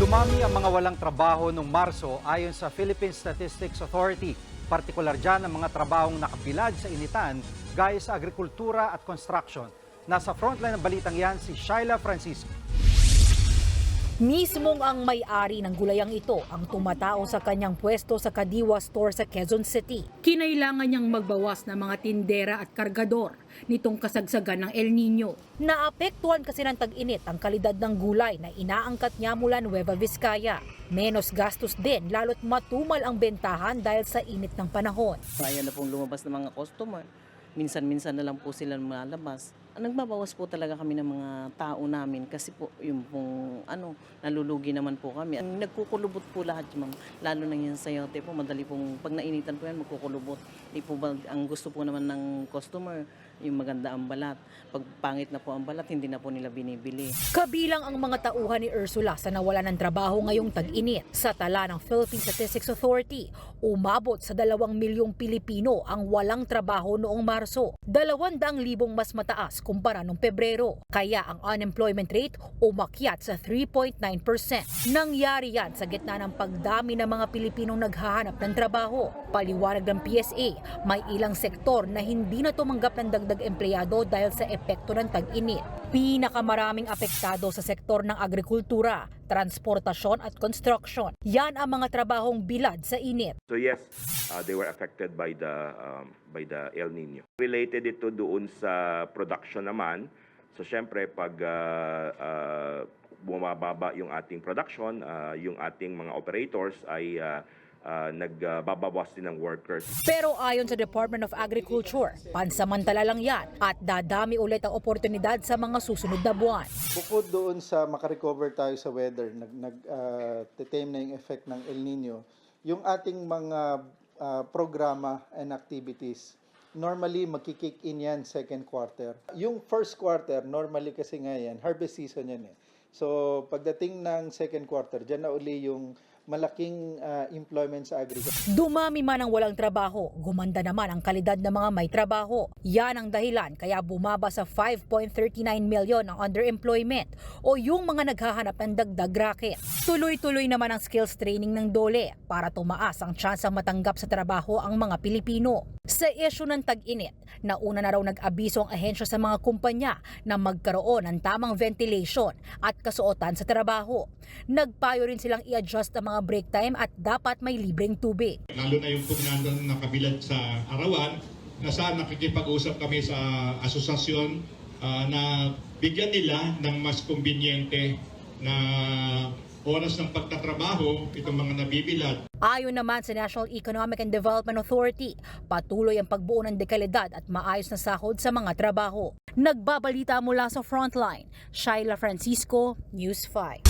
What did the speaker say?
Dumami ang mga walang trabaho noong Marso ayon sa Philippine Statistics Authority. Partikular dyan ang mga trabahong nakabilad sa initan gaya sa agrikultura at construction. Nasa frontline ng balitang yan si Shaila Francisco. Mismong ang may-ari ng gulayang ito ang tumatao sa kanyang pwesto sa Kadiwa Store sa Quezon City. Kinailangan niyang magbawas ng mga tindera at kargador nitong kasagsagan ng El Nino. Naapektuhan kasi ng tag-init ang kalidad ng gulay na inaangkat niya mula Nueva Vizcaya. Menos gastos din lalo't matumal ang bentahan dahil sa init ng panahon. Ayaw na pong lumabas ng mga customer. Minsan-minsan na lang po sila malabas. Nagbabawas po talaga kami ng mga tao namin kasi po yung pong ano, nalulugi naman po kami. Nagkukulubot po lahat ma'am. Lalo na yan sa yote po, madali pong pag nainitan po yan, magkukulubot. Di po ba, ang gusto po naman ng customer, yung maganda ang balat. Pag pangit na po ang balat, hindi na po nila binibili. Kabilang ang mga tauhan ni Ursula sa nawala ng trabaho ngayong tag-init. Sa tala ng Philippine Statistics Authority, umabot sa dalawang milyong Pilipino ang walang trabaho noong Marso. Dalawandang libong mas mataas kumpara noong Pebrero. Kaya ang unemployment rate umakyat sa 3.9%. Nangyari yan sa gitna ng pagdami ng mga Pilipinong naghahanap ng trabaho. Paliwanag ng PSA, may ilang sektor na hindi na tumanggap ng dagdag empleyado dahil sa epekto ng tag-init. Pinakamaraming apektado sa sektor ng agrikultura, transportasyon at construction. Yan ang mga trabahong bilad sa init. So yes, uh, they were affected by the um, by the El Nino. Related ito doon sa production naman. So syempre pag uh, uh, bumababa yung ating production, uh, yung ating mga operators ay uh, uh, nagbabawas din ng workers. Pero ayon sa Department of Agriculture, pansamantala lang yan at dadami ulit ang oportunidad sa mga susunod na buwan. Bukod doon sa makarecover tayo sa weather, nag, nag titame na yung effect ng El Nino, yung ating mga ah, programa and activities, normally magkikick in yan second quarter. Yung first quarter, normally kasi nga yan, harvest season yan eh. So pagdating ng second quarter, dyan na uli yung malaking ah, employment sa agriculture. Dumami man ang walang trabaho, gumanda naman ang kalidad ng mga may trabaho. Yan ang dahilan kaya bumaba sa 5.39 million ang underemployment o yung mga naghahanap ng dagdag racket. Tuloy-tuloy naman ang skills training ng DOLE para tumaas ang tsansang matanggap sa trabaho ang mga Pilipino. Sa issue ng tag-init, nauna na raw nag-abiso ang ahensya sa mga kumpanya na magkaroon ng tamang ventilation at kasuotan sa trabaho. Nagpayo rin silang i-adjust ang mga break time at dapat may libreng tubig. lalo na yung kung nandun nakabilad sa arawan, na saan nakikipag-usap kami sa asosasyon ah, na bigyan nila ng mas kumbinyente na oras ng pagtatrabaho itong mga nabibilad. Ayon naman sa National Economic and Development Authority, patuloy ang pagbuo ng dekalidad at maayos na sahod sa mga trabaho. Nagbabalita mula sa Frontline, Shaila Francisco, News 5.